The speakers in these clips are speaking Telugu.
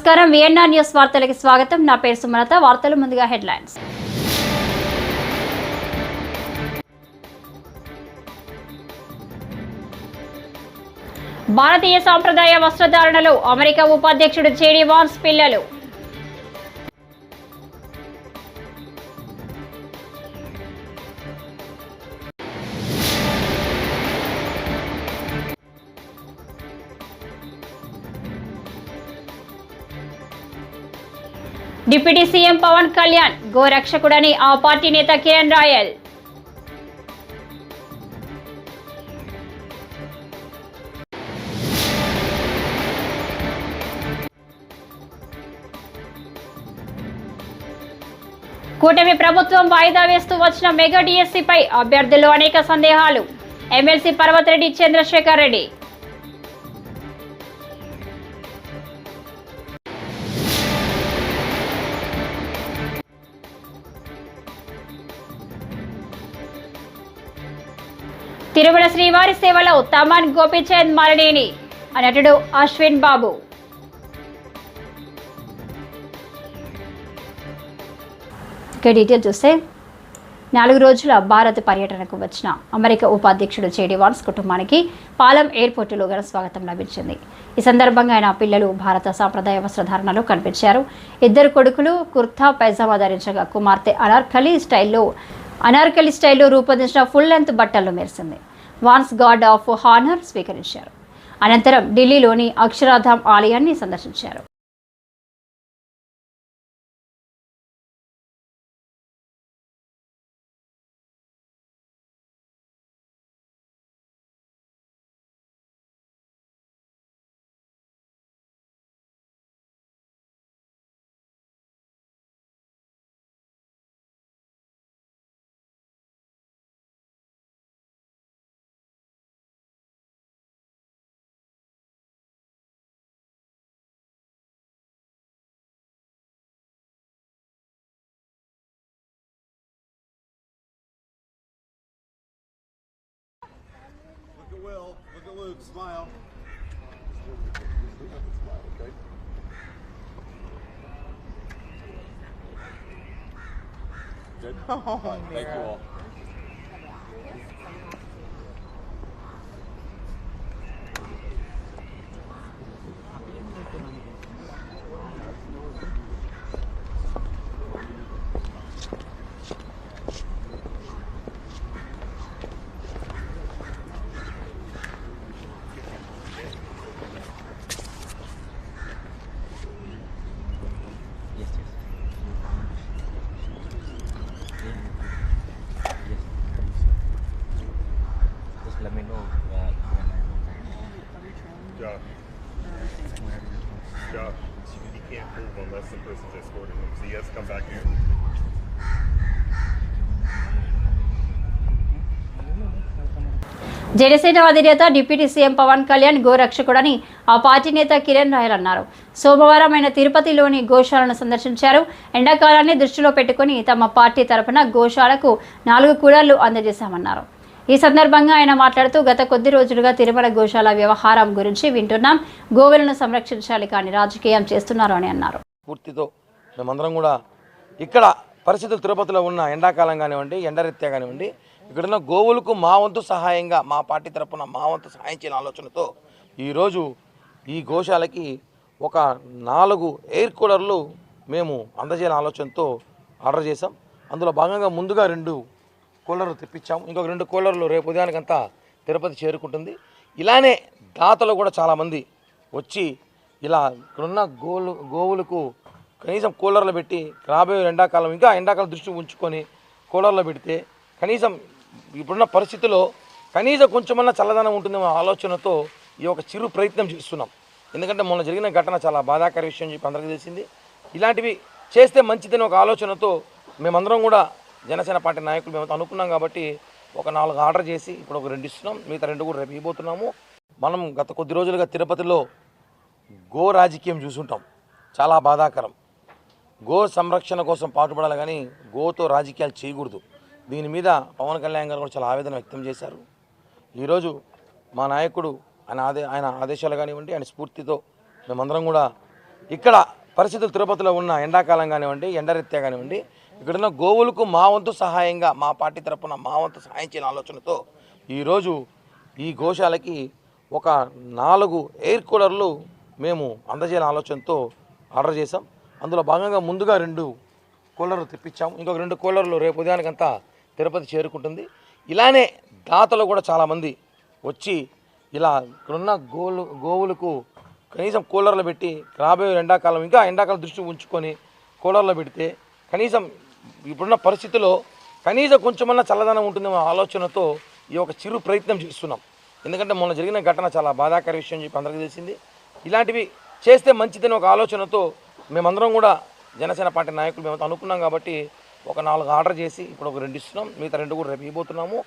నమస్కారం. విఎన్ఆర్ న్యూస్ వార్తలకి స్వాగతం. నా పేరు సుమలత. వార్తలు ముందుగా హెడ్లైన్స్. భారతీయ సాంప్రదాయ వస్త్రధారణలో అమెరికా ఉపాధ్యక్షుడు జేడీ వాన్స్ పిల్లలు. డిప్యూటీ సీఎం పవన్ కళ్యాణ్ గోరక్షకుడని ఆ పార్టీ నేత కిరణ్ రాయల్. కూటమి ప్రభుత్వం వాయిదా వేస్తూ వచ్చిన మెగా డిఎస్సిపై అభ్యర్థులు అనేక సందేహాలు. ఎమ్మెల్సీ పర్వతరెడ్డి చంద్రశేఖర్ రెడ్డి. తిరుమల శ్రీవారి సేవలో తమన్ గోపిచంద్ మరణేని నటుడు అశ్విన్ బాబు. ఇక డీటెయిల్ చూస్తే నాలుగు రోజుల భారత పర్యటనకు వచ్చిన అమెరికా ఉపాధ్యక్షుడు చేడివాన్స్ కుటుంబానికి పాలెం ఎయిర్పోర్టులో ఘన స్వాగతం లభించింది. ఈ సందర్భంగా ఆయన పిల్లలు భారత సాంప్రదాయ వస్త్రధారణలో కనిపించారు. ఇద్దరు కొడుకులు కుర్తా పైజామా ధరించగా కుమార్తె అనార్కలి స్టైల్లో అనార్కలి స్టైల్లో రూపొందించిన ఫుల్ లెంత్ బట్టల్లో మెరిసింది. వాన్స్ గార్డ్ ఆఫ్ హానర్ స్వీకరించారు. అనంతరం ఢిల్లీలోని అక్షరాధామ్ ఆలయాన్ని సందర్శించారు. Will. Look at Luke. Smile. Good. Oh, Thank you all. Janasena అధినేత డిప్యూటీ సీఎం పవన్ కళ్యాణ్ గోరక్షకుడని ఆ పార్టీ నేత కిరణ్ రాయల్ అన్నారు. సోమవారం ఆయన తిరుపతిలోని గోశాలను సందర్శించారు. ఎండాకాలాన్ని దృష్టిలో పెట్టుకుని తమ పార్టీ తరపున గోశాలకు నాలుగు కూడళ్ళు అందజేశామన్నారు. ఈ సందర్భంగా ఆయన మాట్లాడుతూ గత కొద్ది రోజులుగా తిరుమల గోశాల వ్యవహారం గురించి వింటున్నాం. గోవులను సంరక్షించాలి కానీ రాజకీయం చేస్తున్నారు అని అన్నారు. పూర్తితో మేమందరం కూడా ఇక్కడ పరిస్థితులు తిరుపతిలో ఉన్న ఎండాకాలం కానివ్వండి ఎండరీత్యా కానివ్వండి ఇక్కడున్న గోవులకు మా వంతు సహాయంగా మా పార్టీ తరపున మా వంతు సహాయం చేయని ఆలోచనతో ఈరోజు ఈ గోశాలకి ఒక నాలుగు ఎయిర్ కూలర్లు మేము అందజేయాలని ఆలోచనతో ఆర్డర్ చేసాం అందులో భాగంగా ముందుగా రెండు కూలర్లు తెప్పించాము. ఇంకొక రెండు కూలర్లు రేపు ఉదయానికంతా తిరుపతి చేరుకుంటుంది. ఇలానే దాతలు కూడా చాలామంది వచ్చి ఇలా ఇక్కడున్న గోలు గోవులకు కనీసం కూలర్లు పెట్టి రాబోయే ఎండాకాలం ఇంకా ఎండాకాలం దృష్టి ఉంచుకొని కూలర్లు పెడితే కనీసం ఇప్పుడున్న పరిస్థితిలో కనీసం కొంచెమన్నా చల్లదనం ఉంటుందేమో ఆలోచనతో ఈ ఒక చిరు ప్రయత్నం చేస్తున్నాం. ఎందుకంటే మొన్న జరిగిన ఘటన చాలా బాధాకర విషయం చెప్పి అందరికీ తెలిసింది. ఇలాంటివి చేస్తే మంచిదని ఒక ఆలోచనతో మేమందరం కూడా జనసేన పార్టీ నాయకులు మేము అనుకున్నాం కాబట్టి ఒక నాలుగు ఆర్డర్ చేసి ఇప్పుడు ఒక రెండు ఇస్తున్నాం. మిగతా రెండు కూడా రేపు ఇవ్వబోతున్నాము. మనం గత కొద్ది రోజులుగా తిరుపతిలో గో రాజకీయం చూసుంటాం. చాలా బాధాకరం. గో సంరక్షణ కోసం పాటుపడాలి కానీ గోతో రాజకీయాలు చేయకూడదు. దీని మీద పవన్ కళ్యాణ్ గారు కూడా చాలా ఆవేదన వ్యక్తం చేశారు. ఈరోజు మా నాయకుడు ఆయన ఆదే ఆయన ఆదేశాలు కానివ్వండి ఆయన స్ఫూర్తితో మేమందరం కూడా ఇక్కడ పరిస్థితులు తిరుపతిలో ఉన్న ఎండాకాలం కానివ్వండి ఎండరీత్యా కానివ్వండి ఇక్కడున్న గోవులకు మా వంతు సహాయంగా మా పార్టీ తరపున మా వంతు సహాయం చేయని ఆలోచనతో ఈరోజు ఈ గోశాలకి ఒక నాలుగు ఎయిర్ కూలర్లు మేము అందజేయాలని ఆలోచనతో ఆర్డర్ చేసాం అందులో భాగంగా ముందుగా రెండు కూలర్లు తెప్పించాము. ఇంకొక రెండు కూలర్లు రేపు ఉదయానికంతా తిరుపతి చేరుకుంటుంది. ఇలానే దాతలు కూడా చాలామంది వచ్చి ఇలా ఇక్కడున్న గోలు గోవులకు కనీసం కూలర్లు పెట్టి రాబోయే ఎండాకాలం ఇంకా ఎండాకాలం దృష్టి ఉంచుకొని కూలర్లు పెడితే కనీసం ఇప్పుడున్న పరిస్థితిలో కనీసం కొంచెమన్నా చల్లదనం ఉంటుందేమో ఆలోచనతో ఈ ఒక చిరు ప్రయత్నం చేస్తున్నాం. ఎందుకంటే మొన్న జరిగిన ఘటన చాలా బాధాకర విషయం చెప్పి అందరికీ తెలిసింది. ఇలాంటివి చేస్తే మంచిదని ఒక ఆలోచనతో మేమందరం కూడా జనసేన పార్టీ నాయకులు మేము అనుకున్నాం కాబట్టి ఒక నాలుగు ఆర్డర్ చేసి ఇప్పుడు ఒక రెండు ఇస్తున్నాం మిగతా రెండు కూడా రేపు ఇవ్వబోతున్నాము.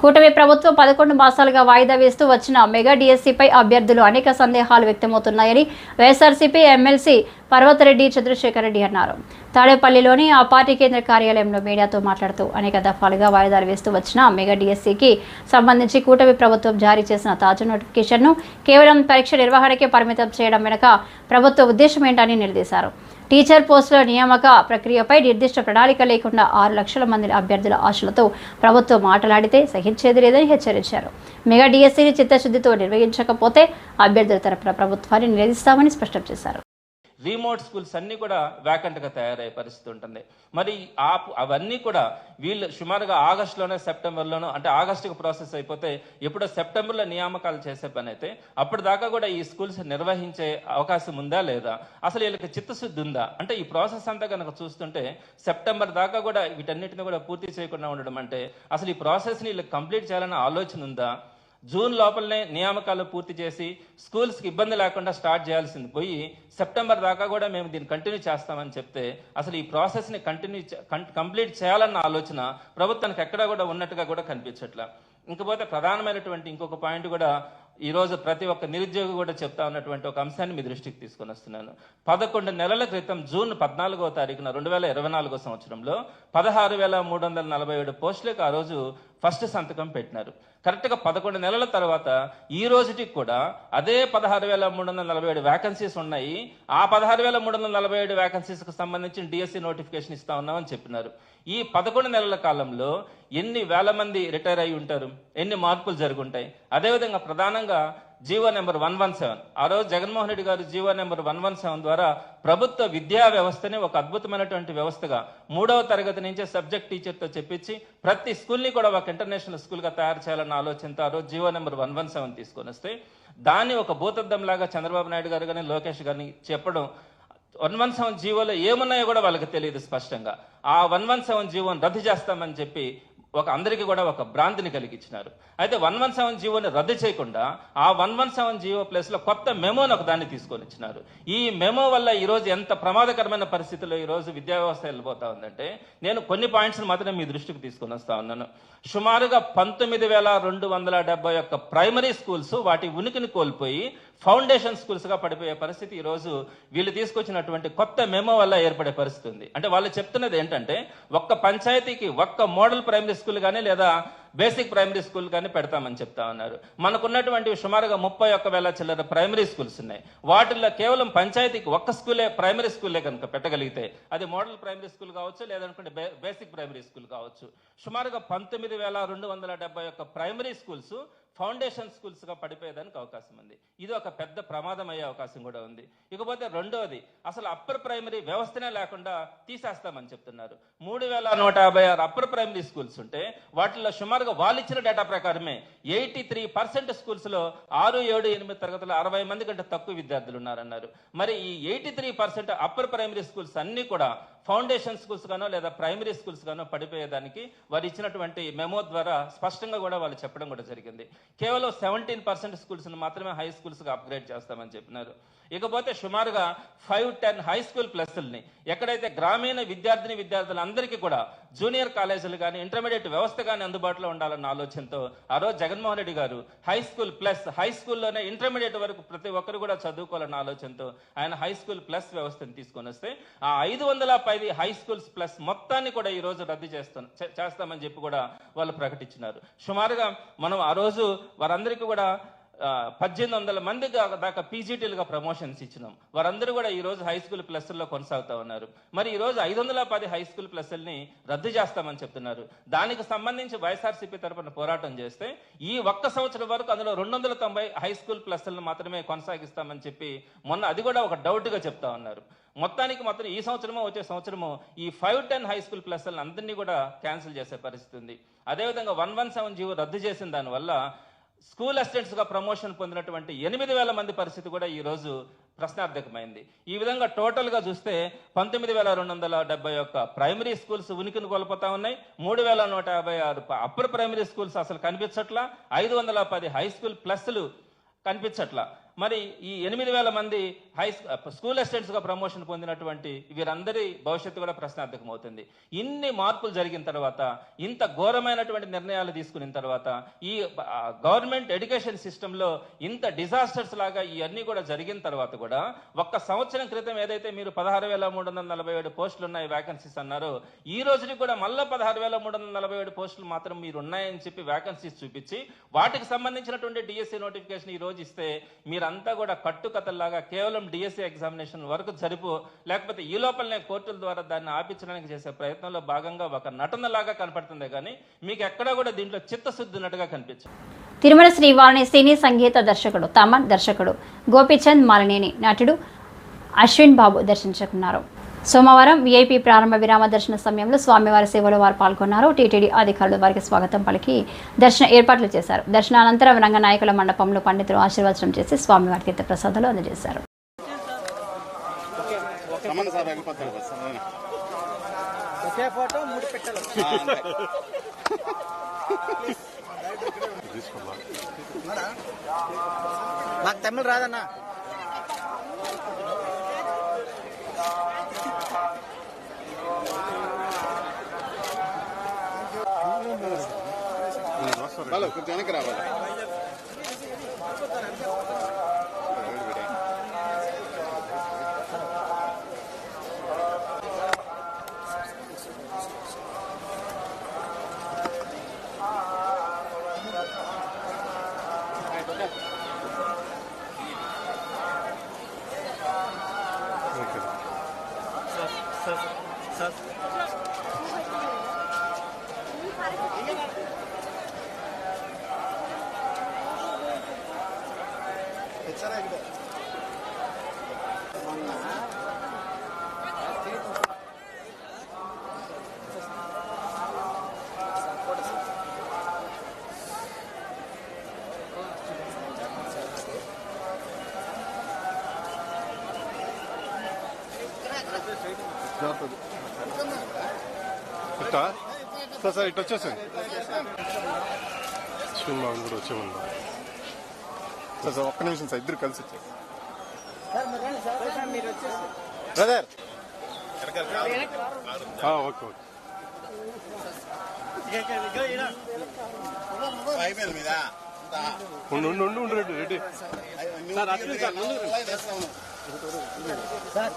కూటమి ప్రభుత్వం పదకొండు మాసాలుగా వాయిదా వేస్తూ వచ్చిన మెగా డిఎస్సీపై అభ్యర్థులు అనేక సందేహాలు వ్యక్తమవుతున్నాయని వైఎస్ఆర్సీపీ ఎమ్మెల్సీ పర్వతరెడ్డి చంద్రశేఖర్ రెడ్డి అన్నారు. తాడేపల్లిలోని ఆ పార్టీ కేంద్ర కార్యాలయంలో మీడియాతో మాట్లాడుతూ అనేక దఫాలుగా వాయిదాలు వేస్తూ వచ్చిన మెగా డిఎస్సీకి సంబంధించి కూటమి ప్రభుత్వం జారీ చేసిన తాజా నోటిఫికేషన్ను కేవలం పరీక్ష నిర్వహణకే పరిమితం చేయడం వెనుక ప్రభుత్వ ఉద్దేశం ఏంటని నిలదీశారు. టీచర్ పోస్టుల నియామక ప్రక్రియపై నిర్దిష్ట ప్రణాళిక లేకుండా ఆరు లక్షల మంది అభ్యర్థుల ఆశలతో ప్రభుత్వం మాట్లాడితే సహించేది లేదని హెచ్చరించారు. మెగా డిఎస్సీని చిత్తశుద్ధితో నిర్వహించకపోతే అభ్యర్థుల తరపున ప్రభుత్వాన్ని నిలదీస్తామని స్పష్టం చేశారు. రిమోట్ స్కూల్స్ అన్నీ కూడా వ్యాకంట్గా తయారయ్యే పరిస్థితి ఉంటుంది మరి ఆ అవన్నీ కూడా వీళ్ళు సుమారుగా ఆగస్టులోనే సెప్టెంబర్లోనో అంటే ఆగస్టుకు ప్రాసెస్ అయిపోతే ఎప్పుడో సెప్టెంబర్లో నియామకాలు చేసే పని అయితే అప్పటిదాకా కూడా ఈ స్కూల్స్ నిర్వహించే అవకాశం ఉందా లేదా? అసలు వీళ్ళకి చిత్తశుద్ధి ఉందా? అంటే ఈ ప్రాసెస్ అంతా కనుక చూస్తుంటే సెప్టెంబర్ దాకా కూడా వీటన్నిటిని కూడా పూర్తి చేయకుండా ఉండడం అంటే అసలు ఈ ప్రాసెస్ని వీళ్ళకి కంప్లీట్ చేయాలన్న ఆలోచన ఉందా? జూన్ లోపలనే నియామకాలు పూర్తి చేసి స్కూల్స్కి ఇబ్బంది లేకుండా స్టార్ట్ చేయాల్సింది. పోయి సెప్టెంబర్ దాకా కూడా మేము దీన్ని కంటిన్యూ చేస్తామని చెప్తే అసలు ఈ ప్రాసెస్ని కంటిన్యూ కంప్లీట్ చేయాలన్న ఆలోచన ప్రభుత్వానికి ఎక్కడా కూడా ఉన్నట్టుగా కూడా కనిపించట్లా. ఇంకపోతే ప్రధానమైనటువంటి ఇంకొక పాయింట్ కూడా ఈరోజు ప్రతి ఒక్క నిరుద్యోగి కూడా చెప్తా ఉన్నటువంటి ఒక అంశాన్ని మీ దృష్టికి తీసుకొని వస్తున్నాను. పదకొండు నెలల క్రితం జూన్ పద్నాలుగో తారీఖున రెండు వేల ఇరవై నాలుగో సంవత్సరంలో పదహారు వేల మూడు వందల నలభై ఏడు పోస్టులకు ఆ రోజు ఫస్ట్ సంతకం పెట్టినారు. కరెక్ట్గా పదకొండు నెలల తర్వాత ఈ రోజుటికి కూడా అదే పదహారు వేల మూడు వందల నలభై ఏడు వ్యాకన్సీస్ ఉన్నాయి. ఆ పదహారు వేల మూడు వందల నలభై ఏడు వ్యాకన్సీస్కి సంబంధించిన డిఎస్సి నోటిఫికేషన్ ఇస్తా ఉన్నామని చెప్పినారు. ఈ పదకొండు నెలల కాలంలో ఎన్ని వేల మంది రిటైర్ అయి ఉంటారు? ఎన్ని మార్పులు జరుగుంటాయి? అదేవిధంగా ప్రధానంగా GO number one one seven. ఆ రోజు జగన్మోహన్ రెడ్డి గారు GO number one one seven ద్వారా ప్రభుత్వ విద్యా వ్యవస్థని ఒక అద్భుతమైనటువంటి వ్యవస్థగా మూడవ తరగతి నుంచే సబ్జెక్ట్ టీచర్తో చెప్పించి ప్రతి స్కూల్ని కూడా ఒక ఇంటర్నేషనల్ స్కూల్గా తయారు చేయాలన్న ఆలోచనతో ఆ రోజు GO number one one seven తీసుకొని వస్తే దాన్ని ఒక భూతద్దంలాగా చంద్రబాబు నాయుడు గారు కానీ లోకేష్ గారిని చెప్పడం వన్ వన్ సెవెన్ జీవోలో ఏమున్నాయో కూడా వాళ్ళకి తెలియదు స్పష్టంగా. ఆ వన్ వన్ సెవెన్ జీవోని రద్దు చేస్తామని చెప్పి ఒక అందరికీ కూడా ఒక భ్రాంతిని కలిగించినారు అయితే వన్ వన్ సెవెన్ జీవోని రద్దు చేయకుండా ఆ వన్ వన్ సెవెన్ జీవో ప్లేస్లో కొత్త మెమోని ఒక దాన్ని తీసుకొని ఇచ్చినారు. ఈ మెమో వల్ల ఈరోజు ఎంత ప్రమాదకరమైన పరిస్థితుల్లో ఈరోజు విద్యా వ్యవస్థ వెళ్ళిపోతా ఉందంటే నేను కొన్ని పాయింట్స్ మాత్రమే మీ దృష్టికి తీసుకొని వస్తా ఉన్నాను. సుమారుగా పంతొమ్మిది వేల రెండు వందల డెబ్బై ఒక్క ప్రైమరీ స్కూల్స్ వాటి ఉనికిని కోల్పోయి ఫౌండేషన్ స్కూల్స్గా పడిపోయే పరిస్థితి ఈరోజు వీళ్ళు తీసుకొచ్చినటువంటి కొత్త మెమో వల్ల ఏర్పడే పరిస్థితి ఉంది. అంటే వాళ్ళు చెప్తున్నది ఏంటంటే ఒక్క పంచాయతీకి ఒక్క మోడల్ ప్రైమరీ స్కూల్ కానీ లేదా బేసిక్ ప్రైమరీ స్కూల్ కానీ పెడతామని చెప్తా ఉన్నారు. మనకున్నటువంటి సుమారుగా ముప్పై ఒక్క వేల చిల్లర ప్రైమరీ స్కూల్స్ ఉన్నాయి. వాటిల్లో కేవలం పంచాయతీకి ఒక్క స్కూలే ప్రైమరీ స్కూలే కనుక పెట్టగలిగితే అది మోడల్ ప్రైమరీ స్కూల్ కావచ్చు లేదనుకుంటే బే- బేసిక్ ప్రైమరీ స్కూల్ కావచ్చు. సుమారుగా పంతొమ్మిది వేల రెండు వందల డెబ్బై ఒక్క ప్రైమరీ స్కూల్స్ ఫౌండేషన్ స్కూల్స్గా పడిపోయేదానికి అవకాశం ఉంది. ఇది ఒక పెద్ద ప్రమాదం అయ్యే అవకాశం కూడా ఉంది. ఇకపోతే రెండవది అసలు అప్పర్ ప్రైమరీ వ్యవస్థనే లేకుండా తీసేస్తామని చెప్తున్నారు. మూడు వేల నూట యాభై ఆరు అప్పర్ ప్రైమరీ స్కూల్స్ ఉంటే వాటిలో సుమారుగా వాళ్ళు ఇచ్చిన డేటా ప్రకారమే ఎయిటీ త్రీ పర్సెంట్ స్కూల్స్లో ఆరు ఏడు ఎనిమిది తరగతులు అరవై మంది కంటే తక్కువ విద్యార్థులు ఉన్నారన్నారు. మరి ఈ eighty three percent upper primary schools అన్నీ కూడా ఫౌండేషన్ స్కూల్స్ గానో లేదా ప్రైమరీ స్కూల్స్ గానో పడిపోయేదానికి వారు ఇచ్చినటువంటి మెమో ద్వారా స్పష్టంగా కూడా వాళ్ళు చెప్పడం కూడా జరిగింది. కేవలం సెవెంటీన్ పర్సెంట్ స్కూల్స్ని మాత్రమే హై స్కూల్స్గా అప్గ్రేడ్ చేస్తామని చెప్పినారు. ఇకపోతే సుమారుగా ఫైవ్ టెన్ హై స్కూల్ ప్లస్ని ఎక్కడైతే గ్రామీణ విద్యార్థిని విద్యార్థులందరికీ కూడా జూనియర్ కాలేజీలు కానీ ఇంటర్మీడియట్ వ్యవస్థ కానీ అందుబాటులో ఉండాలన్న ఆలోచనతో ఆ రోజు Jaganmohan Reddy garu high school plus high స్కూల్లోనే ఇంటర్మీడియట్ వరకు ప్రతి ఒక్కరు కూడా చదువుకోవాలన్న ఆలోచనతో ఆయన హై స్కూల్ ప్లస్ వ్యవస్థను తీసుకొని వస్తే ఆ ఐదు వందల పది హై స్కూల్స్ ప్లస్ మొత్తాన్ని కూడా ఈ రోజు రద్దు చేస్తాను చేస్తామని చెప్పి కూడా వాళ్ళు ప్రకటించినారు. సుమారుగా మనం ఆ రోజు వారందరికీ కూడా పద్దెనిమిది వందల మంది దాకా పీజీటీలుగా ప్రమోషన్స్ ఇచ్చినాం. వారందరూ కూడా ఈ రోజు హై స్కూల్ ప్లస్ల్లో కొనసాగుతా ఉన్నారు. మరి ఈరోజు ఐదు వందల పది హై స్కూల్ ప్లస్ల్ని రద్దు చేస్తామని చెప్తున్నారు. దానికి సంబంధించి వైఎస్ఆర్సీపీ తరపున పోరాటం చేస్తే ఈ ఒక్క సంవత్సరం వరకు అందులో రెండు వందల తొంభై హై స్కూల్ ప్లస్లను మాత్రమే కొనసాగిస్తామని చెప్పి మొన్న అది కూడా ఒక డౌట్గా చెప్తా ఉన్నారు. మొత్తానికి మాత్రం ఈ సంవత్సరమో వచ్చే సంవత్సరము ఈ ఫైవ్ టెన్ హై స్కూల్ ప్లస్లను అందరినీ కూడా క్యాన్సిల్ చేసే పరిస్థితి ఉంది. అదేవిధంగా వన్ వన్ సెవెన్ జీవో రద్దు చేసిన దానివల్ల స్కూల్ అసిస్టెంట్స్గా ప్రమోషన్ పొందినటువంటి ఎనిమిది వేల మంది పరిస్థితి కూడా ఈరోజు ప్రశ్నార్థకమైంది. ఈ విధంగా టోటల్గా చూస్తే పంతొమ్మిది వేల రెండు వందల డెబ్బై ఒక్క ప్రైమరీ స్కూల్స్ ఉనికిని కోల్పోతా ఉన్నాయి. మూడు వేల నూట యాభై ఆరు అప్పర్ ప్రైమరీ స్కూల్స్ అసలు కనిపించట్లా. ఐదు వందల పది హై స్కూల్ ప్లస్లు కనిపించట్లా. మరి ఈ ఎనిమిది వేల మంది హై స్కూ- స్కూల్ అసిస్టెంట్స్గా ప్రమోషన్ పొందినటువంటి వీరందరి భవిష్యత్తు కూడా ప్రశ్నార్థకం అవుతుంది ఇన్ని మార్పులు జరిగిన తర్వాత ఇంత ఘోరమైనటువంటి నిర్ణయాలు తీసుకున్న తర్వాత ఈ గవర్నమెంట్ ఎడ్యుకేషన్ సిస్టంలో ఇంత డిజాస్టర్స్ లాగా ఇవన్నీ కూడా జరిగిన తర్వాత కూడా ఒక్క సంవత్సరం క్రితం ఏదైతే మీరు పదహారు వేల మూడు వందల నలభై ఏడు పోస్టులు ఉన్నాయి వ్యాకెన్సీస్ అన్నారో ఈ రోజుకి కూడా మళ్ళీ పదహారు వేల మూడు వందల నలభై ఏడు పోస్టులు మాత్రం మీరు ఉన్నాయని చెప్పి వ్యాకెన్సీస్ చూపించి వాటికి సంబంధించినటువంటి డిఎస్సి నోటిఫికేషన్ ఈ రోజు ఇస్తే మీరు మీరంతా కూడా కట్టుకథల్లాగా కేవలం డిఎస్సి ఎగ్జామినేషన్ వరకు సరిపో లేకపోతే ఈ లోపలనే కోర్టుల ద్వారా దాన్ని ఆపించడానికి చేసే ప్రయత్నంలో భాగంగా ఒక నటనలాగా కనపడుతుంది కానీ మీకు ఎక్కడా కూడా దీంట్లో చిత్తశుద్ధి నటుగా కనిపించదు. తిరుమల శ్రీవారిని సినీ సంగీత దర్శకుడు తమన్ దర్శకుడు గోపీచంద్ మాలినేని నటుడు అశ్విన్ బాబు దర్శించుకున్నారు. సోమవారం విఐపి ప్రారంభ విరామ దర్శన సమయంలో స్వామివారి సేవలో వారు పాల్గొన్నారు. టీటీడీ అధికారులు వారికి స్వాగతం పలికి దర్శన ఏర్పాట్లు చేశారు. దర్శనానంతరం రంగనాయకుల మండపంలో పండితులు ఆశీర్వచనం చేసి స్వామివారి తీర్థ ప్రసాదాలు అందజేశారు నాకు తమిళ రాదన్నా. వాళ్ళు కొంచెం వెనక్కి రావాలి ఇట్టా? సార్ సార్ ఇటు వచ్చేసాను సినిమా కూడా వచ్చే వచ్చేమన్నా సార్ సార్ ఒక్క నిమిషం సార్ ఇద్దరు కలిసి వచ్చారు బ్రదర్. Okay okay. ఉండు ఉండు ఉండు ఉండు రెడ్డి రెడ్డి. వాయిస్ పడదామా సార్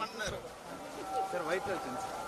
మాట్లాడతా సార్.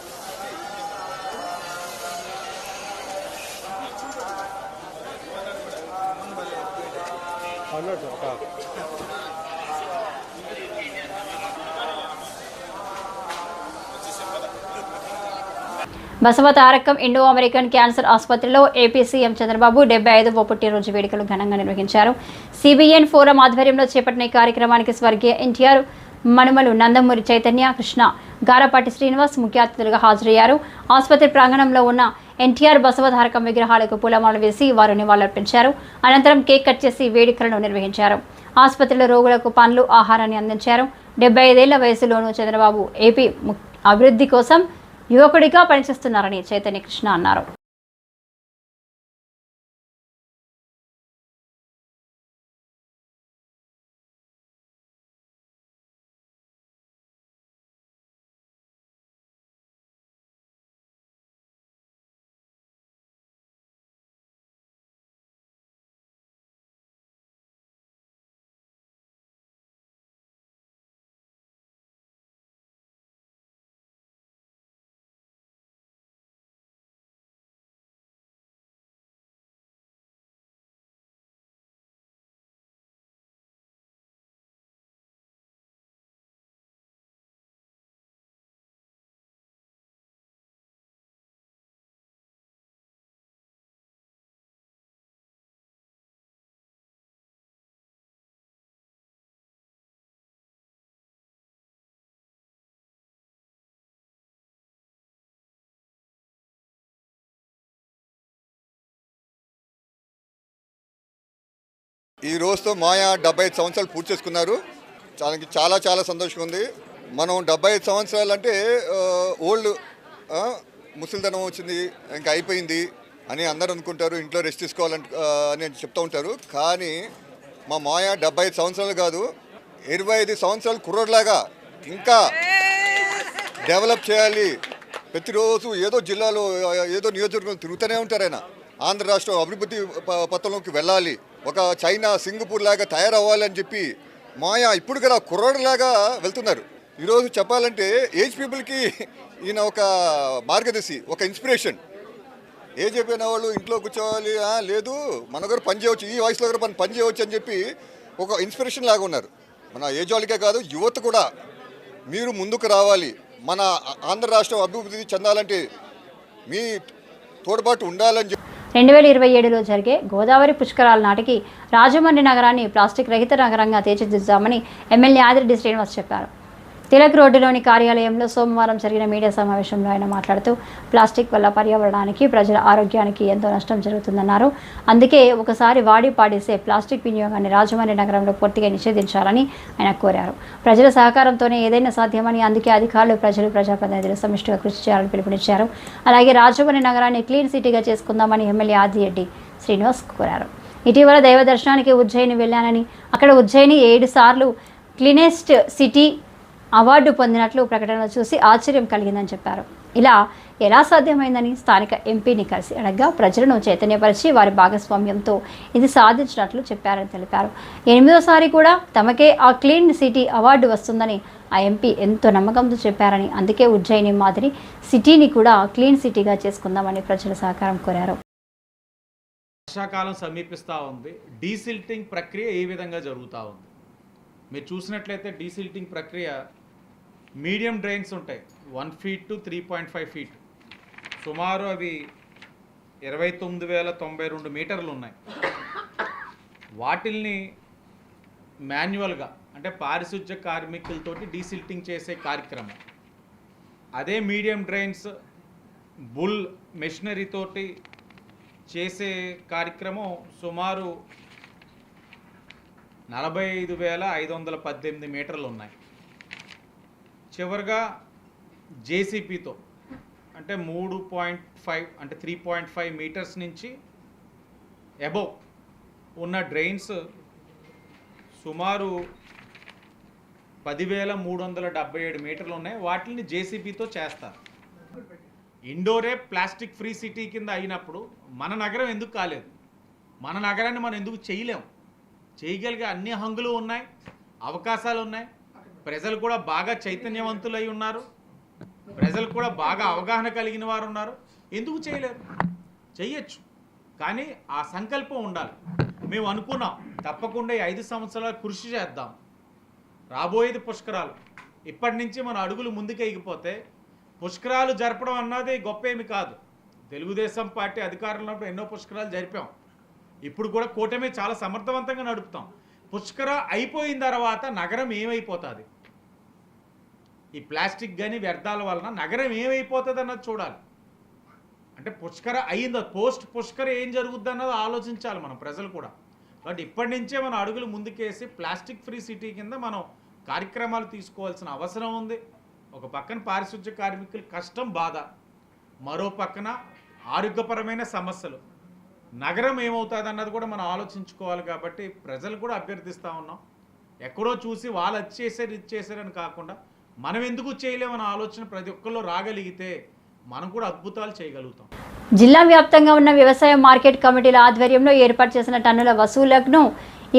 తీసుకున్నా కాదు Basava Tarakam Indo American cancer ఆసుపత్రిలో ఏపీ సీఎం చంద్రబాబు డెబ్బై ఐదవ పుట్టినరోజు వేడుకలు ఘనంగా నిర్వహించారు. సిబిఎన్ ఫోరం ఆధ్వర్యంలో చేపట్టిన కార్యక్రమానికి స్వర్గీయ ఎన్టీఆర్ మనుమలు నందమూరి చైతన్య కృష్ణ గారపాటి శ్రీనివాస్ ముఖ్య అతిథులుగా హాజరయ్యారు. ఆసుపత్రి ప్రాంగణంలో ఉన్న ఎన్టీఆర్ బసవధారకం విగ్రహాలకు పూలమాలలు వేసి వారు నివాళులర్పించారు. అనంతరం కేక్ కట్ చేసి వేడుకలను నిర్వహించారు. ఆసుపత్రిలో రోగులకు పండ్లు ఆహారాన్ని అందించారు. డెబ్బై ఐదేళ్ళ వయసులోనూ చంద్రబాబు ఏపీ అభివృద్ధి కోసం యువకుడిగా పనిచేస్తున్నారని చైతన్య కృష్ణ అన్నారు. ఈ రోజుతో మాయా డెబ్బై ఐదు సంవత్సరాలు పూర్తి చేసుకున్నారు. చాలా చాలా చాలా సంతోషంగా ఉంది. మనం డెబ్బై ఐదు సంవత్సరాలు అంటే ఓల్డ్ ముసలితనం వచ్చింది ఇంకా అయిపోయింది అని అందరూ అనుకుంటారు. ఇంట్లో రెస్ట్ తీసుకోవాలని అని చెప్తూ ఉంటారు. కానీ మా మాయా డెబ్బై ఐదు సంవత్సరాలు కాదు ఇరవై ఐదు సంవత్సరాలు కుర్రోడ్లాగా ఇంకా డెవలప్ చేయాలి. ప్రతిరోజు ఏదో జిల్లాలో ఏదో నియోజకవర్గం తిరుగుతూనే ఉంటారు ఆయన. ఆంధ్ర రాష్ట్రం అభివృద్ధి ప- పథంలోకి వెళ్ళాలి. ఒక చైనా సింగపూర్ లాగా తయారవ్వాలని చెప్పి మాయా ఇప్పుడు కదా కుర్రోడ్లాగా వెళ్తున్నారు. ఈరోజు చెప్పాలంటే ఏజ్ పీపుల్కి ఈయన ఒక మార్గదర్శి ఒక ఇన్స్పిరేషన్. ఏ చెప్పిన వాళ్ళు ఇంట్లో కూర్చోవాలి లేదు మన దగ్గర పని చేయవచ్చు ఈ వయసులో కూడా మనం పని చేయవచ్చు అని చెప్పి ఒక ఇన్స్పిరేషన్ లాగా ఉన్నారు. మన ఏజ్ వాళ్ళకే కాదు యువత కూడా. మీరు ముందుకు రావాలి. మన ఆంధ్ర రాష్ట్రం అభివృద్ధి చెందాలంటే మీ తోడ్పాటు ఉండాలని చెప్పి రెండు వేల ఇరవై ఏడులో జరిగే గోదావరి పుష్కరాల నాటికి రాజమండ్రి నగరాన్ని ప్లాస్టిక్ రహిత నగరంగా తీర్చిదిద్దామని ఎమ్మెల్యే ఆదిరెడ్డి శ్రీనివాస్ చెప్పారు. తిలక్ రోడ్డులోని కార్యాలయంలో సోమవారం జరిగిన మీడియా సమావేశంలో ఆయన మాట్లాడుతూ ప్లాస్టిక్ వల్ల పర్యావరణానికి ప్రజల ఆరోగ్యానికి ఎంతో నష్టం జరుగుతుందన్నారు. అందుకే ఒకసారి వాడి పాడేసే ప్లాస్టిక్ వినియోగాన్ని రాజమండ్రి నగరంలో పూర్తిగా నిషేధించాలని ఆయన కోరారు. ప్రజల సహకారంతోనే ఏదైనా సాధ్యమని అందుకే అధికారులు ప్రజలు ప్రజాప్రతినిధులు సమిష్టిగా కృషి చేయాలని పిలుపునిచ్చారు. అలాగే రాజమండ్రి నగరాన్ని క్లీన్ సిటీగా చేసుకుందామని ఎమ్మెల్యే ఆదిరెడ్డి శ్రీనివాస్ కోరారు. ఇటీవల దైవ దర్శనానికి ఉజ్జయిని వెళ్ళానని అక్కడ ఉజ్జయిని ఏడు సార్లు క్లీనెస్ట్ సిటీ అవార్డు పొందినట్లు ప్రకటనలో చూసి ఆశ్చర్యం కలిగిందని చెప్పారు. ఇలా ఎలా సాధ్యమైందని స్థానిక ఎంపీని కలిసి అడగ్గా ప్రజలను చైతన్యపరిచి వారి భాగస్వామ్యంతో ఇది సాధించినట్లు చెప్పారని తెలిపారు. ఎనిమిదోసారి కూడా తమకే ఆ క్లీన్ సిటీ అవార్డు వస్తుందని ఆ ఎంపీ ఎంతో నమ్మకంతో చెప్పారని అందుకే ఉజ్జయిని మాదిరి సిటీని కూడా క్లీన్ సిటీగా చేసుకుందామని ప్రజల సహకారం కోరారు. వర్షాకాలం సమీపిస్తూ ఉంది. డీసిల్టింగ్ ప్రక్రియ ఏ విధంగా జరుగుతూ ఉంది? మీరు చూసినట్లయితే డీసిల్టింగ్ ప్రక్రియ మీడియం డ్రైన్స్ ఉంటాయి. One feet to three point five feet. సుమారు అవి ఇరవై తొమ్మిది వేల తొంభై రెండు మీటర్లు ఉన్నాయి. వాటిల్ని మాన్యువల్గా అంటే పారిశుధ్య కార్మికులతోటి డీసిల్టింగ్ చేసే కార్యక్రమం. అదే మీడియం డ్రైన్స్ బుల్ మెషినరీతోటి చేసే కార్యక్రమం సుమారు నలభై ఐదు వేల ఐదు వందల పద్దెనిమిది మీటర్లు ఉన్నాయి. చివరిగా జేసీపీతో అంటే మూడు పాయింట్ ఫైవ్ అంటే త్రీ పాయింట్ ఫైవ్ మీటర్స్ నుంచి అబోవ్ ఉన్న డ్రైన్స్ సుమారు పదివేల మూడు వందల డెబ్బై ఏడు మీటర్లు ఉన్నాయి. వాటిని జేసీబీతో చేస్తారు. ఇండోరే ప్లాస్టిక్ ఫ్రీ సిటీ కింద అయినప్పుడు మన నగరం ఎందుకు కాలేదు? మన నగరాన్ని మనం ఎందుకు చేయలేం? చేయగలిగే అన్ని హంగులు ఉన్నాయి అవకాశాలు ఉన్నాయి. ప్రజలు కూడా బాగా చైతన్యవంతులై ఉన్నారు. ప్రజలు కూడా బాగా అవగాహన కలిగిన వారు ఉన్నారు. ఎందుకు చేయలేరు? చెయ్యొచ్చు. కానీ ఆ సంకల్పం ఉండాలి. మేము అనుకున్నాం తప్పకుండా ఈ ఐదు సంవత్సరాలు కృషి చేద్దాం. రాబోయేది పుష్కరాలు. ఇప్పటి నుంచి మన అడుగులు ముందుకెగిపోతే పుష్కరాలు జరపడం అన్నది గొప్ప ఏమి కాదు. తెలుగుదేశం పార్టీ అధికారంలో ఎన్నో పుష్కరాలు జరిపాం. ఇప్పుడు కూడా కూటమి చాలా సమర్థవంతంగా నడుపుతాం. పుష్కర అయిపోయిన తర్వాత నగరం ఏమైపోతుంది? ఈ ప్లాస్టిక్ కానీ వ్యర్థాల వలన నగరం ఏమైపోతుంది అన్నది చూడాలి. అంటే పుష్కర అయిందో? పోస్ట్ పుష్కర ఏం జరుగుద్ది అన్నది ఆలోచించాలి మనం ప్రజలు కూడా. కాబట్టి ఇప్పటి నుంచే మనం అడుగులు ముందుకేసి ప్లాస్టిక్ ఫ్రీ సిటీ కింద మనం కార్యక్రమాలు తీసుకోవాల్సిన అవసరం ఉంది. ఒక పక్కన పారిశుధ్య కార్మికుల కష్టం బాధ మరో పక్కన ఆరోగ్యపరమైన సమస్యలు. నగరం ఏమవుతుంది అన్నది కూడా మనం ఆలోచించుకోవాలి కాబట్టి ప్రజలు కూడా అభ్యర్థిస్తూ ఉన్నాం. ఎక్కడో చూసి వాళ్ళు అది చేశారు ఇది చేశారని కాకుండా మనం ఎందుకు చేయలేమన్న ఆలోచన ప్రతి ఒక్కరిలో రాగలిగితే మనం కూడా అద్భుతాలు చేయగలుగుతాం. జిల్లా వ్యాప్తంగా ఉన్న వ్యవసాయ మార్కెట్ కమిటీల ఆధ్వర్యంలో ఏర్పాటు చేసిన టన్నుల వసూళ్ళను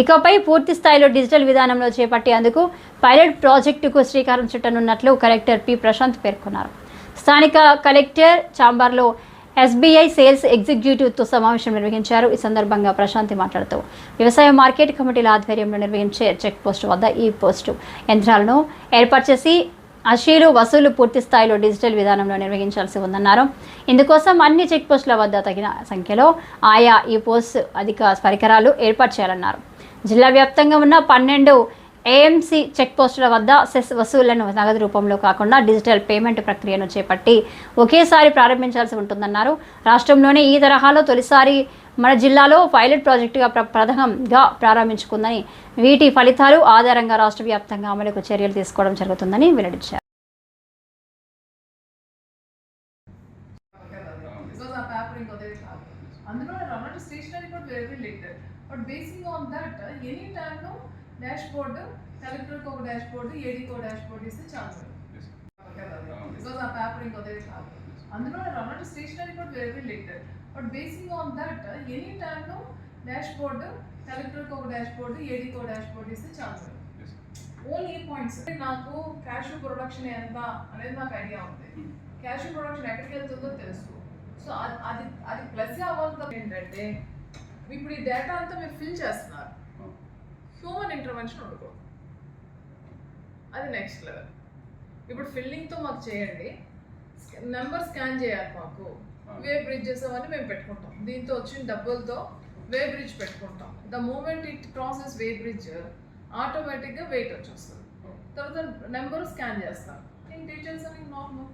ఇకపై పూర్తి స్థాయిలో డిజిటల్ విధానంలో చేపట్టేందుకు పైలట్ ప్రాజెక్టుకు శ్రీకారం చుట్టనున్నట్లు కలెక్టర్ పి ప్రశాంత్ పేర్కొన్నారు. స్థానిక కలెక్టర్ చాంబర్లో ఎస్బీఐ సేల్స్ ఎగ్జిక్యూటివ్తో సమావేశం నిర్వహించారు. ఈ సందర్భంగా ప్రశాంతి మాట్లాడుతూ వ్యవసాయ మార్కెట్ కమిటీల ఆధ్వర్యంలో నిర్వహించే చెక్ పోస్ట్ వద్ద ఈ పోస్టు యంత్రాలను ఏర్పాటు చేసి అషీలు వసూలు పూర్తి స్థాయిలో డిజిటల్ విధానంలో నిర్వహించాల్సి ఉందన్నారు. ఇందుకోసం అన్ని చెక్ పోస్టుల వద్ద తగిన సంఖ్యలో ఆయా ఈ పోస్ట్ అధిక పరికరాలు ఏర్పాటు చేయాలన్నారు. జిల్లా వ్యాప్తంగా ఉన్న పన్నెండు ఏఎంసీ చెక్ పోస్టుల వద్ద సెస్ వసూళ్ళను నగదు రూపంలో కాకుండా డిజిటల్ పేమెంట్ ప్రక్రియను చేపట్టి ఒకేసారి ప్రారంభించాల్సి ఉంటుందన్నారు. రాష్ట్రంలోనే ఈ తరహాలో తొలిసారి మన జిల్లాలో పైలట్ ప్రాజెక్టుగా ప్ర ప్రథమంగా ప్రారంభించుకుందని వీటి ఫలితాలు ఆధారంగా రాష్ట్ర వ్యాప్తంగా అమలుకు చర్యలు తీసుకోవడం జరుగుతుందని వెల్లడించారు. అందులో స్టేషనరీ కూడా very limited but basing on that any టైంలో డాష్ బోర్డ్ కలెక్టర్కి ఒక డాష్ బోర్డ్ ఏడీకి ఒక డాష్ బోర్డ్ ఇస్తే ఛాన్స్ బికాస్ ఆ పేపర్ ఇంకొదే కాదు అందులో రన్నట్ స్టేషనరీ కూడా very limited but basing on that any టైంలో డాష్ బోర్డ్ కలెక్టర్కి ఒక డాష్ బోర్డ్ ఏడీకి ఒక డాష్ బోర్డ్ ఇస్తే ఛాన్స్ ఓన్లీ పాయింట్స్ నాకు క్యాష్ ప్రొడక్షన్ ఎంత అనేది నాకు ఐడియా ఉంది. క్యాష్ ప్రొడక్షన్ ఎక్కడికి వెళ్తుందో తెలుసు. సో అది అది ప్లస్ అవ్వాలి ఏంటంటే ఇప్పుడు ఈ డేటా అంతా మీరు ఫిల్ చేస్తున్నారు. హ్యూమన్ ఇంటర్వెన్షన్ ఉండకూడదు అది నెక్స్ట్ లెవెల్ ఇప్పుడు ఫిల్లింగ్తో మాకు చేయండి. నెంబర్ స్కాన్ చేయాలి మాకు. వే బ్రిడ్జెస్ అవన్నీ మేము పెట్టుకుంటాం. దీంతో వచ్చిన డబ్బులతో వే బ్రిడ్జ్ పెట్టుకుంటాం. The moment it process weighbridge ఆటోమేటిక్గా వెయిట్ వచ్చేస్తుంది. తర్వాత నెంబర్ స్కాన్ చేస్తాం. ఇంక డీటెయిల్స్ అన్ని నార్మల్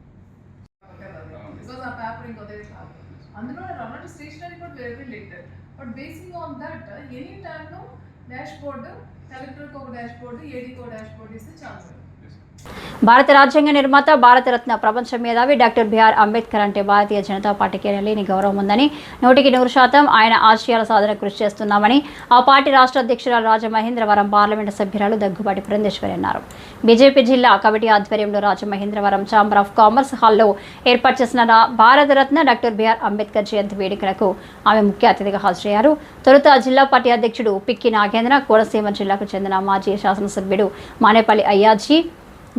బికాస్ ఆ పేపర్ ఇంకొదే కాదు. అందులో రన్నట్ స్టేషనరీ కూడా very limited but basing on that any టైంలో డాష్ బోర్డు కలెక్టర్కి ఒక డాష్ బోర్డు ఏడీకి ఒక డాష్ బోర్డ్ ఇస్తే ఛాన్స్ భారత రాజ్యాంగ నిర్మాత భారతరత్న ప్రపంచ మేధావి డాక్టర్ బిఆర్ అంబేద్కర్ అంటే భారతీయ జనతా పార్టీకి లేని గౌరవం ఉందని నూటికి నూరు శాతం ఆయన ఆశయాల సాధన కృషి చేస్తున్నామని ఆ పార్టీ రాష్ట్ర అధ్యక్షురాలు రాజమహేంద్రవరం పార్లమెంటు సభ్యురాలు దగ్గుబాటి పురంధేశ్వరి అన్నారు. బీజేపీ జిల్లా కమిటీ ఆధ్వర్యంలో రాజమహేంద్రవరం ఛాంబర్ ఆఫ్ కామర్స్ హాల్లో ఏర్పాటు చేసిన భారతరత్న డాక్టర్ బిఆర్ అంబేద్కర్ జయంతి వేడుకలకు ఆమె ముఖ్య అతిథిగా హాజరయ్యారు. తొలుత జిల్లా పార్టీ అధ్యక్షుడు పిక్కి నాగేంద్ర కోనసీమ జిల్లాకు చెందిన మాజీ శాసనసభ్యుడు మానేపల్లి అయ్యాజీ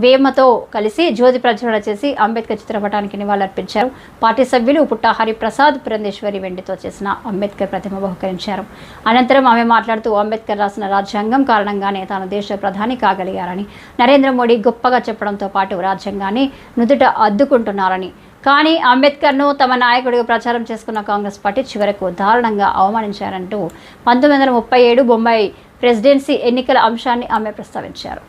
వేమతో కలిసి జ్యోతి ప్రజ్వలన చేసి అంబేద్కర్ చిత్రపటానికి నివాళులర్పించారు. పార్టీ సభ్యులు పుట్ట హరిప్రసాద్ పురంధేశ్వరి వెండితో చేసిన అంబేద్కర్ ప్రతిమ బహుకరించారు. అనంతరం ఆమె మాట్లాడుతూ అంబేద్కర్ రాసిన రాజ్యాంగం కారణంగానే తాను దేశ ప్రధాని కాగలిగారని నరేంద్ర మోడీ గొప్పగా చెప్పడంతో పాటు రాజ్యాంగాన్ని నుదుట అద్దుకుంటున్నారని. కానీ అంబేద్కర్ను తమ నాయకుడిగా ప్రచారం చేసుకున్న కాంగ్రెస్ పార్టీ చివరకు దారుణంగా అవమానించారంటూ పంతొమ్మిది వందల ముప్పై ఏడు బొంబాయి ప్రెసిడెన్సీ ఎన్నికల అంశాన్ని ఆమె ప్రస్తావించారు.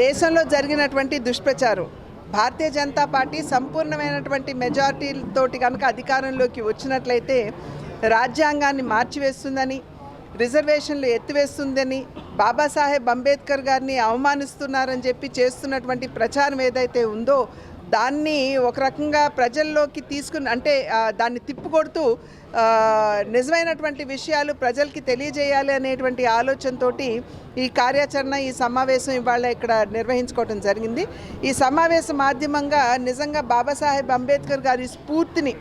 దేశంలో జరిగినటువంటి దుష్ప్రచారం భారతీయ జనతా పార్టీ సంపూర్ణమైనటువంటి మెజార్టీతోటి కనుక అధికారంలోకి వచ్చినట్లయితే రాజ్యాంగాన్ని మార్చివేస్తుందని రిజర్వేషన్లు ఎత్తివేస్తుందని బాబాసాహెబ్ అంబేద్కర్ గారిని అవమానిస్తున్నారని చెప్పి చేస్తున్నటువంటి ప్రచారం ఏదైతే ఉందో దాన్ని ఒక రకంగా ప్రజల్లోకి తీసుకుని అంటే దాన్ని తిప్పుకొడుతూ నిజమైనటువంటి విషయాలు ప్రజలకి తెలియజేయాలి అనేటువంటి ఆలోచనతోటి ఈ కార్యాచరణ ఈ సమావేశం ఇవాళ ఇక్కడ నిర్వహించుకోవడం జరిగింది. ఈ సమావేశ మాధ్యమంగా నిజంగా బాబాసాహెబ్ అంబేద్కర్ గారి స్ఫూర్తిని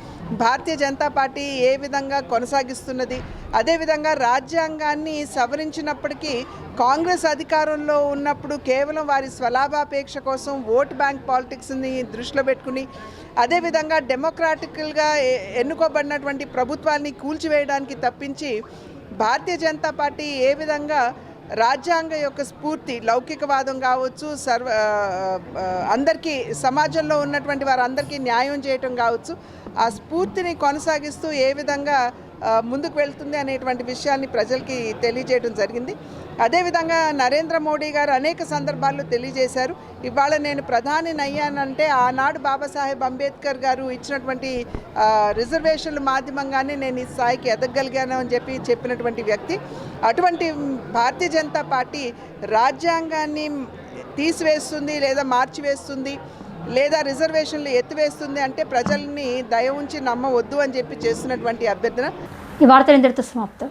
భారతీయ జనతా పార్టీ ఏ విధంగా కొనసాగిస్తున్నది అదేవిధంగా రాజ్యాంగాన్ని సవరించినప్పటికీ కాంగ్రెస్ అధికారంలో ఉన్నప్పుడు కేవలం వారి స్వలాభాపేక్ష కోసం ఓట్ బ్యాంక్ పాలిటిక్స్ని దృష్టిలో పెట్టుకుని అదేవిధంగా డెమోక్రాటికల్గా ఎన్నుకోబడినటువంటి ప్రభుత్వాన్ని కూల్చివేయడానికి తప్పించి భారతీయ జనతా పార్టీ ఏ విధంగా రాజ్యాంగ యొక్క స్ఫూర్తి లౌకికవాదం కావచ్చు సర్వ అందరికీ సమాజంలో ఉన్నటువంటి వారందరికీ న్యాయం చేయటం కావచ్చు ఆ స్ఫూర్తిని కొనసాగిస్తూ ఏ విధంగా ముందుకు వెళ్తుంది అనేటువంటి విషయాన్ని ప్రజలకి తెలియజేయడం జరిగింది. అదేవిధంగా నరేంద్ర మోడీ గారు అనేక సందర్భాల్లో తెలియజేశారు. ఇవాళ నేను ప్రధాని అయ్యానంటే ఆనాడు బాబాసాహెబ్ అంబేద్కర్ గారు ఇచ్చినటువంటి రిజర్వేషన్ల మాధ్యమంగానే నేను ఈ స్థాయికి ఎదగలిగాను అని చెప్పి చెప్పినటువంటి వ్యక్తి. అటువంటి భారతీయ జనతా పార్టీ రాజ్యాంగాన్ని తీసివేస్తుంది లేదా మార్చివేస్తుంది. లేదా రిజర్వేషన్లు ఎత్తివేస్తుంది అంటే ప్రజల్ని దయ ఉంచి నమ్మవద్దు అని చెప్పి చేస్తున్నటువంటి అభ్యర్థన. ఈ వార్తలు ఇంతటితో సమాప్తం.